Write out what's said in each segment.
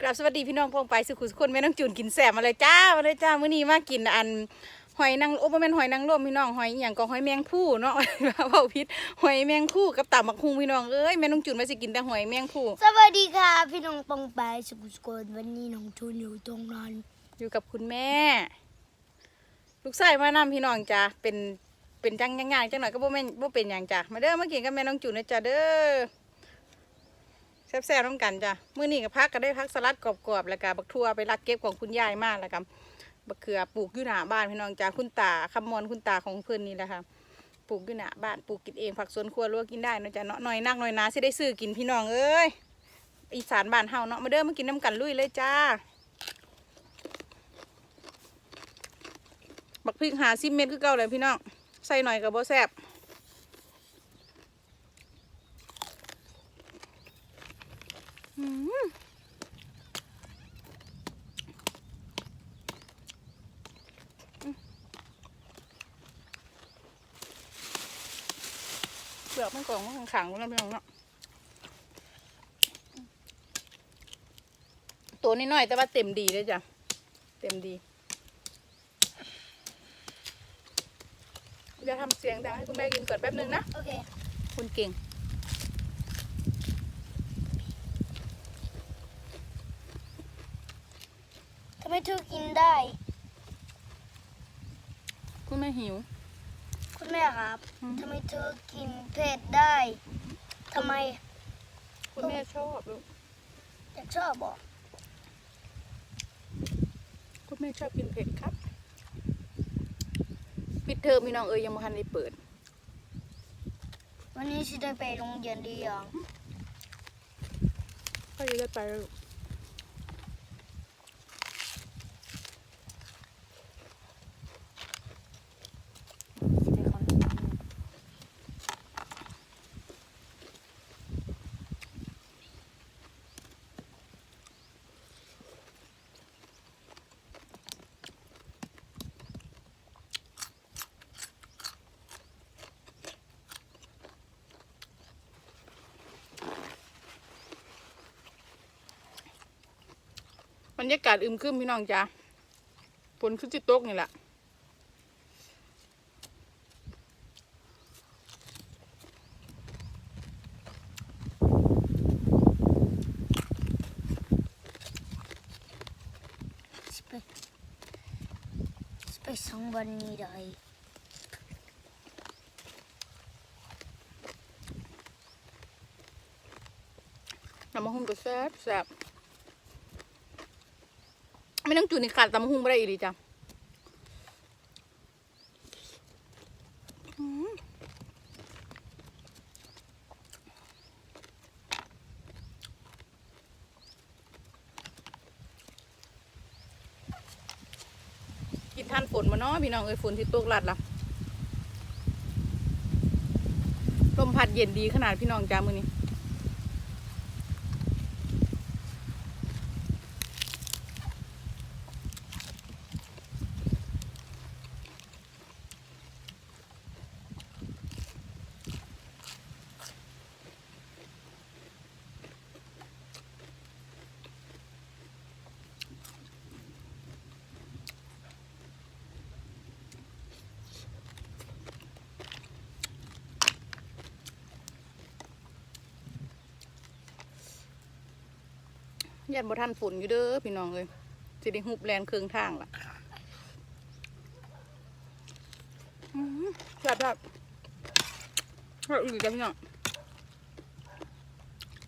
กราบสวัสดีพี่น้องพองไปสุขุสุคนแม่น้องจูนกินแสบมาเลยจ้ามาเลยจ้ามื้อนี้มากินอันหอยนางโอ้บ่แม่นหอยนางรมพี่น้องหอยอหย่างก็หอยแมงผู้เนาะเว้าผิดหอยแมงผู้กับตับมักฮุงพี่น้องเอ้ยแม่น้องจูนมาสิกินแต่หอยแมงผู้สวัสดีค่ะ พี่น้องปองไปายสุขุสกลวันนี้น้องจูนอยู่ตรงนั้นอยู่กับคุณแม่ ลูกชายมานำพี่น้องจ้าเป็นเป็นจังย่างๆจังหน่อยก็บ่แม่นบ่เป็นหยังจ้ามาเด้อมากินกับแม่น้องจูนนะจ้าเด้อ แซ่บๆน้ำกันจ้ะมื้อนี้ก็พักก็ได้พักสลัดกรอบๆแล้วก็บักทั่วไปรักเก็บของคุณยายมากแล้วก็บักเขือปลูกอยู่หน้าบ้านพี่น้องจ้าคุณตาคำมอนคุณตาของเพื่อนนี่แหละค่ะปลูกอยู่หน้าบ้านปลูกกินเองผักสวนครัวลวกกินได้เนาะจ้ะเนาะน่อยนักน่อยนาสิได้ซื้อกินพี่น้องเอ้ยอีสานบ้านเฮาเนาะมาเด้อมากินน้ำกันลุยเลยจ้า บักพริกหาซิเม็ดคือเก่าเลยพี่น้องใส่หน่อยกับโบแซ่บอืม เปลือกมันกล่องมันขังๆมันแล้วพี่น้องเนาะตัวนี้น้อยๆแต่ว่าเต็มดีเลยจ้ะ เต็มดีจะทำเสียงดังให้คุณแม่กินก่อนแป๊บนึงนะ โอเค คุณเก่ง ทำไมเธอกินได้ คุณแม่หิว คุณแม่ครับอืมทำไมเธอกินเผ็ดได้ทำไมคุณแม่ชอบลูกอยากชอบบอกคุณแม่ชอบกินเผ็ดครับ ปิดเทอมพี่น้องเอ้ยยังไม่ทันได้เปิด วันนี้ฉันได้ไปโรงเรียนดียังก็จะได้ไปแล้วลูก บ รรยากาศอึมครึมพี่น้องจ้าฝนขึ้นจิตกนี่แหละฉันไปฉันไปสองวันนี้ได้น้ำมะฮุ่งก็แซ่บแซ่บ ไม่ต้องจูนนี่ขาดตำมะฮุ่งไม่ได้อีกดีจ้ะกินท่านฝนมาเนาะพี่น้องเอ้ยฝนที่ตกหลัดละลมพัดเย็นดีขนาดพี่น้องจ้ามือนี้ ยันบ่ทันฝนอยู่เด้อพี่น้องเอ้ยสิได้หุบแลนเครื่องทางล่ะแบบแบบแบบอื่นจ้ะพี่น้อง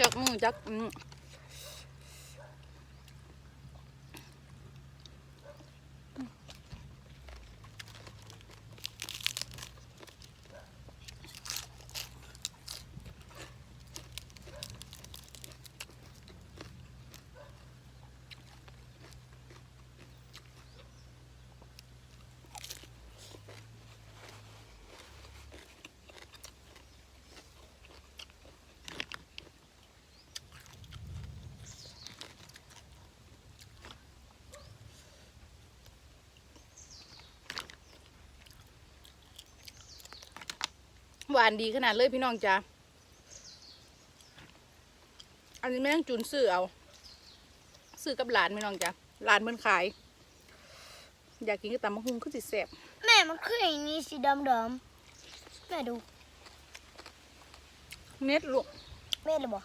จักมือจักอืม หวานดีขนาดเลยพี่น้องจ้าอันนี้ไม่ต้องจูนซื้อเอา ซื้อกับหลานพี่น้องจ้ะหลานเพิ่นขาย อยากกินก็ตำมะฮุงก็สิแซ่บแม่มันคืออย่างนี้สีดำดำๆแม่ดู เม็ดลูกแม่เลยบอก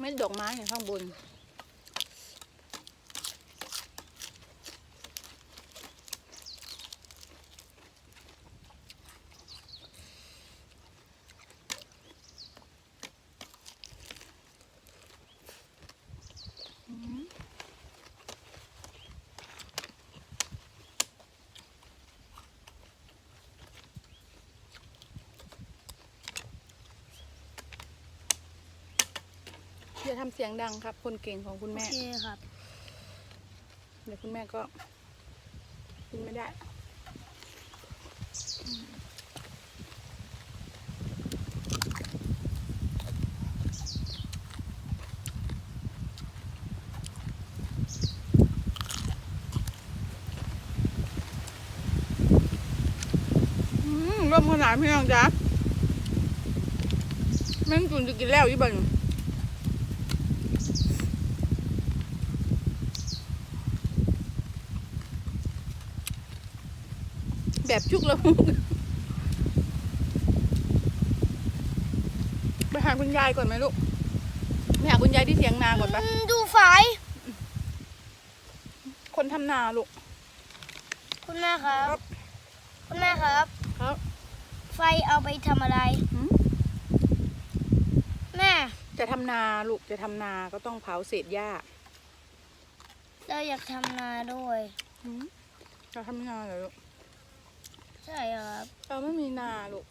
เม็ดดอกไม้อยู่ข้างบน อย่าทำเสียงดังครับ คนเก่งของคุณโอแม่ เคครับ เดี๋ยวคุณแม่ก็กินไม่ได้อืมร่วมขนาดพี่น้องจ๊ะแม่งจุนจะกินแล้วยี่บัน แบบชุกละมุกไปหาคุณยายก่อนไหมลูกไปหาคุณยายที่เถียงนาก่อนปะอืมดูฝายคนทำนาลูก คุณแม่ครับ คุณแม่ครับ ครับ ไฟเอาไปทำอะไรหืมแม่ จะทำนาลูกจะทำนาก็ต้องเผาเศษหญ้า เราอยากทำนาด้วยหืมจะทำนาเหรอลูก ใช่ครับเราไม่มีนาลูก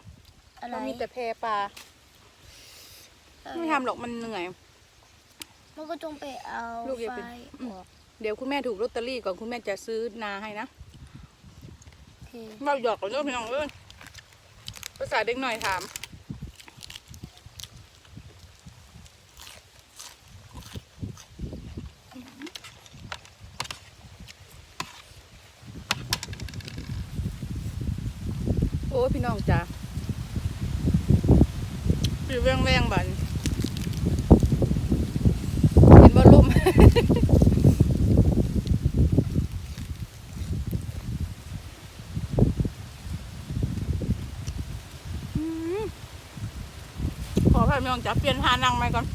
อะไรเรามีแต่แพปลาเออไม่ทำหรอกมันเหนื่อย มันก็จงไปเอาลูกอย่าไฟเป็นอืมออกเดี๋ยวคุณแม่ถูกลอตเตอรี่ก่อนคุณแม่จะซื้อนาให้นะโอเคเราหยอกกันเรื่องพี่น้องเอ้ยภาษาเด็กหน่อยถาม พี่น้องจ้าคือแวงแวงบันเห็นบอลลุ่มขอพายพี่น้องจ้าเปลี่ยนทานั่งไหมก่อน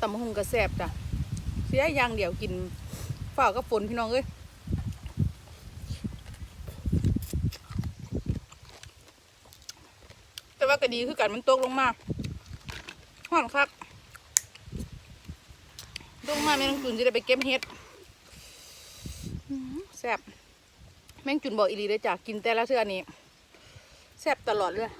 ตำมะฮุงกระแสบจ้ะเสียอย่างเดียวกินฝ่ากับฝนพี่น้องเอ้ยแต่ว่าก็ดีคือกันมันตกลงมาห่อนคักตกลงมาแม่งจุนจะได้ไปเก็บเห็ดแซ่บแม่งจุนบอกอีลีเลยจ้ะกินแต่ละเทื่อนี้แซ่บตลอดเลย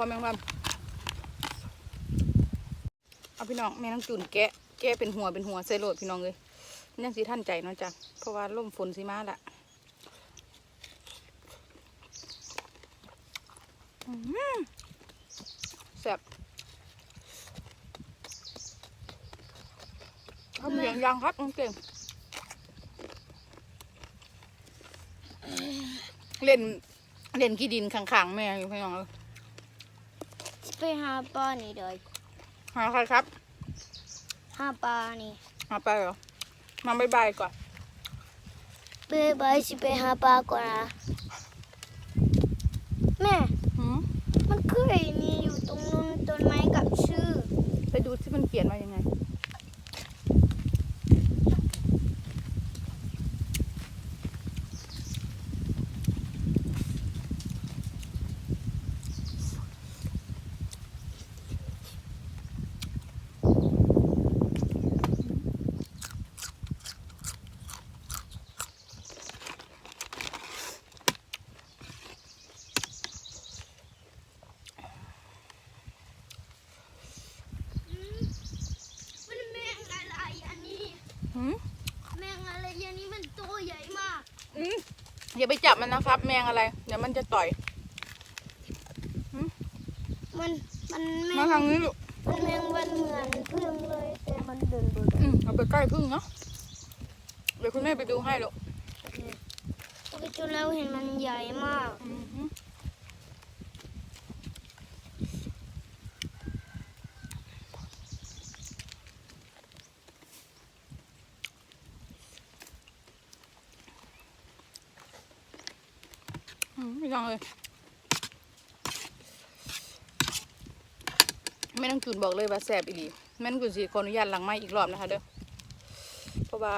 พ่อแมงวันเอาพี่น้องแม่น้องจุนแกะแกะเป็นหัวเป็นหัวใส่โหลดพี่น้องเลยยังสีท่านใจเนาะจ้ะเพราะว่าล่มฝนสีมาละอื้อหือแซ่บทำเสียงยังครับน้องเก่งเล่นเล่นขี้ดินข้างๆแม่อยู่พี่น้องเอ้ย ไปหาปลานี่เลยหาใครครับ หาปลานี่หาปลาเหรอ มาบายบายก่อน ไปบายสิไปหาปลาก่อนนะแม่มันเคยนี่อยู่ตรงนู้นต้นไม้กับชื่อ ไปดูที่มันเขียนว่ายังไง อย่าไปจับมันนะครับ แมงอะไร เดี๋ยวมันจะต่อย มันมันแมมางทางนี้ลูกมันแมงวันเหมือนพึ่งเลยแต่มันเดินเดินอืมเอาไปใกล้พึ่งเนาะเดี๋ยวคุณแม่ไปดูให้ลูก ไปจนแล้วเห็นมันใหญ่มาก อือหืออืม ไม่ต้องเลยแม่น้องจุนบอกเลยว่าแสบอีหลีแม่น้องจุนสิขออนุญาตหลังไม้อีกรอบนะคะเด้อเพราะว่า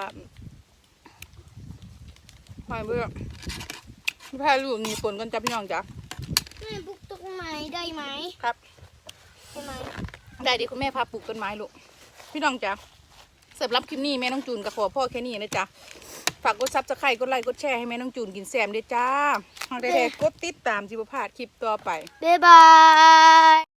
ไม่เบื่อพี่พายลูกมีฝนกันจับพี่น้องจ้ะแม่ปลูกต้นไม้ได้ไหมครับได้ไหมได้ดิคุณแม่พาปลูกต้นไม้ลูกพี่น้องจ้ะ สำหรับคลิปนี้แม่น้องจูนกับขอพ่อแค่นี้นะจ๊ะฝากกดซับสไครต์กดไลค์กดแชร์ให้แม่น้องจูนกินแซมด้วยจ้าหากได้ๆกดติดตามจิบพลาดคลิปต่อไป บ๊ายบาย